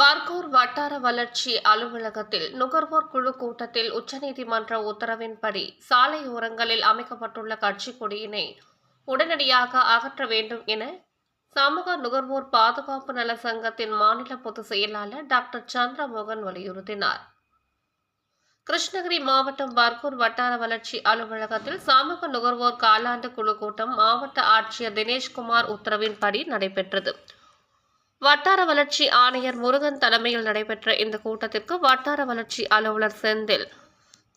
வட்டார வளர்ச்சி அலுவலகத்தில் நுகர்வோர் குழு கூட்டத்தில் உச்சநீதிமன்ற உத்தரவின்படி சாலையோரங்களில் அமைக்கப்பட்டுள்ள கட்சி கொடியினை உடனடியாக அகற்ற வேண்டும் என சமூக நுகர்வோர் பாதுகாப்பு நல சங்கத்தின் மாநில பொதுச் செயலாளர் டாக்டர் சந்திரமோகன் வலியுறுத்தினார். கிருஷ்ணகிரி மாவட்டம் பர்கூர் வட்டார வளர்ச்சி அலுவலகத்தில் சமூக நுகர்வோர் காலாண்டு குழு கூட்டம் மாவட்ட ஆட்சியர் தினேஷ்குமார் உத்தரவின்படி நடைபெற்றது. வட்டார வளர்ச்சி ஆணையர் முருகன் தலைமையில் நடைபெற்ற இந்த கூட்டத்திற்கு வட்டார வளர்ச்சி அலுவலர் செந்தில்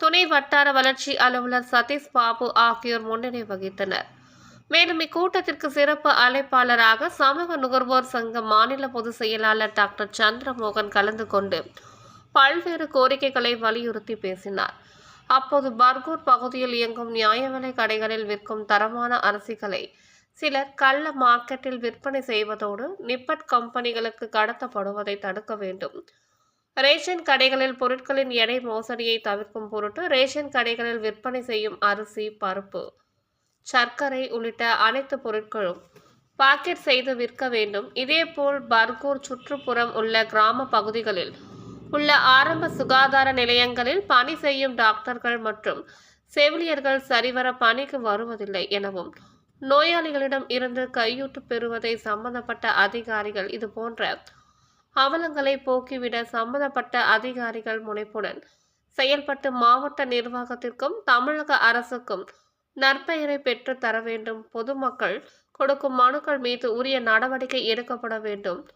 துணை வட்டார வளர்ச்சி அலுவலர் சதீஷ் பாபு ஆகியோர் முன்னிலை வகித்தனர். மேலும் இக்கூட்டத்திற்கு சிறப்பு அழைப்பாளராக சமூக நுகர்வோர் சங்க மாநில பொதுச் செயலாளர் டாக்டர் சந்திரமோகன் கலந்து கொண்டு பல்வேறு கோரிக்கைகளை வலியுறுத்தி பேசினார். அப்போது பர்கூர் பகுதியில் இயங்கும் நியாய விலை கடைகளில் விற்கும் தரமான அரிசிகளை சிலர் கள்ள மார்க்கெட்டில் விற்பனை செய்வதோடு நிப்பட் கம்பெனிகளுக்கு கடத்தப்படுவதை தடுக்க வேண்டும். ரேஷன் கடைகளில் பொருட்களின் எடை மோசடியை தவிர்க்கும் பொருட்டு ரேஷன் கடைகளில் விற்பனை செய்யும் அரிசி பருப்பு சர்க்கரை உள்ளிட்ட அனைத்து பொருட்களும் பாக்கெட் செய்து விற்க வேண்டும். இதேபோல் பர்கூர் சுற்றுப்புறம் உள்ள கிராம பகுதிகளில் உள்ள ஆரம்ப சுகாதார நிலையங்களில் பணி செய்யும் டாக்டர்கள் மற்றும் செவிலியர்கள் சரிவர பணிக்கு வருவதில்லை எனவும் நோயாளிகளிடம் இருந்து கையூட்டு பெறுவதை சம்பந்தப்பட்ட அதிகாரிகள் இது போன்ற அவலங்களை போக்கிவிட சம்பந்தப்பட்ட அதிகாரிகள் முனைப்புடன் செயல்பட்டு மாவட்ட நிர்வாகத்திற்கும் தமிழக அரசுக்கும் நற்பெயரை பெற்று தர வேண்டும். பொதுமக்கள் கொடுக்கும் மனுக்கள் மீது உரிய நடவடிக்கை எடுக்கப்பட வேண்டும்.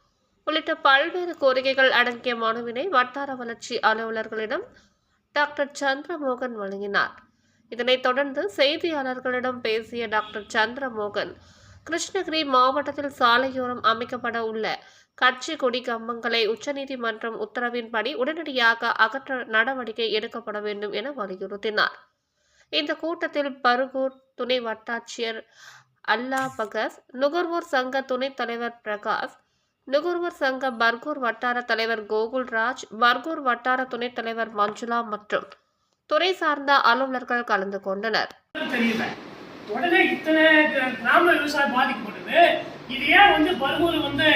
உள்ளிட்ட பல்வேறு கோரிக்கைகள் அடங்கிய மனுவினை வட்டார வளர்ச்சி அலுவலர்களிடம் டாக்டர் சந்திரமோகன் வழங்கினார். இதனைத் தொடர்ந்து செய்தியாளர்களிடம் பேசிய டாக்டர் சந்திரமோகன் கிருஷ்ணகிரி மாவட்டத்தில் சாலையோரம் அமைக்கப்பட உள்ள கட்சி கொடி கம்பங்களை உச்சநீதிமன்றம் உத்தரவின்படி உடனடியாக அகற்ற நடவடிக்கை எடுக்கப்பட வேண்டும் என வலியுறுத்தினார். இந்த கூட்டத்தில் பருகூர் துணை வட்டாட்சியர் அல்லா பகஸ் நுகர்வோர் சங்க துணைத் தலைவர் பிரகாஷ் நுகர்வோர் சங்க பர்கூர் வட்டார தலைவர் கோகுல்ராஜ் பர்கூர் வட்டார துணைத் தலைவர் மஞ்சுளா மற்றும் துறை சார்ந்த அலுவலர்கள் கலந்து கொண்டனர். தெரியல. உடனே இத்தனை கிராம விவசாயம் பாதிக்கப்படுது இது ஏன் வந்து பருமூர் வந்து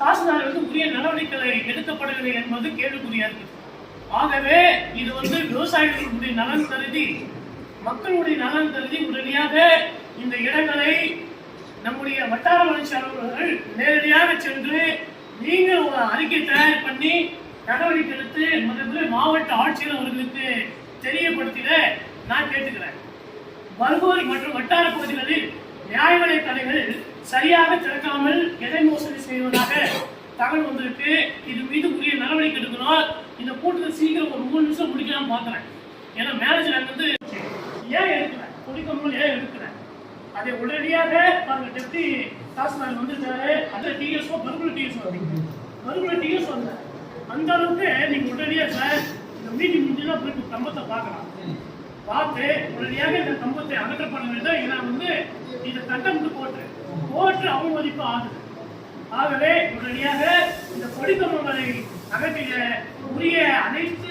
தாசில்தார் வந்து உரிய நடவடிக்கைகளை எடுக்கப்படவில்லை என்பது கேள்விக்குறியா இருக்கு. ஆகவே இது வந்து விவசாயிகளுடைய நலன் கருதி மக்களுடைய நலன் கருதி உடனடியாக இந்த இடங்களை நம்முடைய வட்டார வளர்ச்சி அலுவலர்கள் நேரடியாக சென்று நீங்கள் ஒரு அறிக்கை தயார் பண்ணி நடவடிக்கை எடுத்து முதல்ல மாவட்ட ஆட்சியர் அவர்களுக்கு தெரியப்படுத்திட நான் கேட்டுக்கிறேன். பர்கூர் மற்றும் வட்டார பகுதிகளில் நியாய விலை சரியாக திறக்காமல் எதை மோசடி செய்வதாக தகவல் வந்திருக்கு. இது மீது உரிய நடவடிக்கை எடுக்கணும் இந்த கூட்டத்தை சீக்கிரம் ஒரு மூணு நிமிஷம் முடிக்கலாம் பார்க்குறேன். ஏன்னா மேனேஜர் வந்து ஏன் எடுக்கிறேன் குடிக்கணும் ஏன் எடுக்கிறேன் அதை உடனடியாக பாருங்க டெப்டி தாசில்தார் வந்திருக்காரு. அந்த டிஎஸ்ஓ பர்குல டிஎஸ்ஓ பர்குல டிஎஸ்ஓ அந்த அளவுக்கு நீங்க உடனடியாக சார் இந்த மீட்டிங் முடிஞ்சுதான் போயிட்டு கம்பத்தை பார்க்கலாம். பார்த்து உடனடியாக இந்த கம்பத்தை அகற்றப்பட வேண்டும் ஏன்னா வந்து இதை தட்டம் போட்டு போட்டு அவமதிப்பு ஆகுது. ஆகவே உடனடியாக இந்த கொடிக்கம்பங்களை அகற்றிய உரிய அனைத்து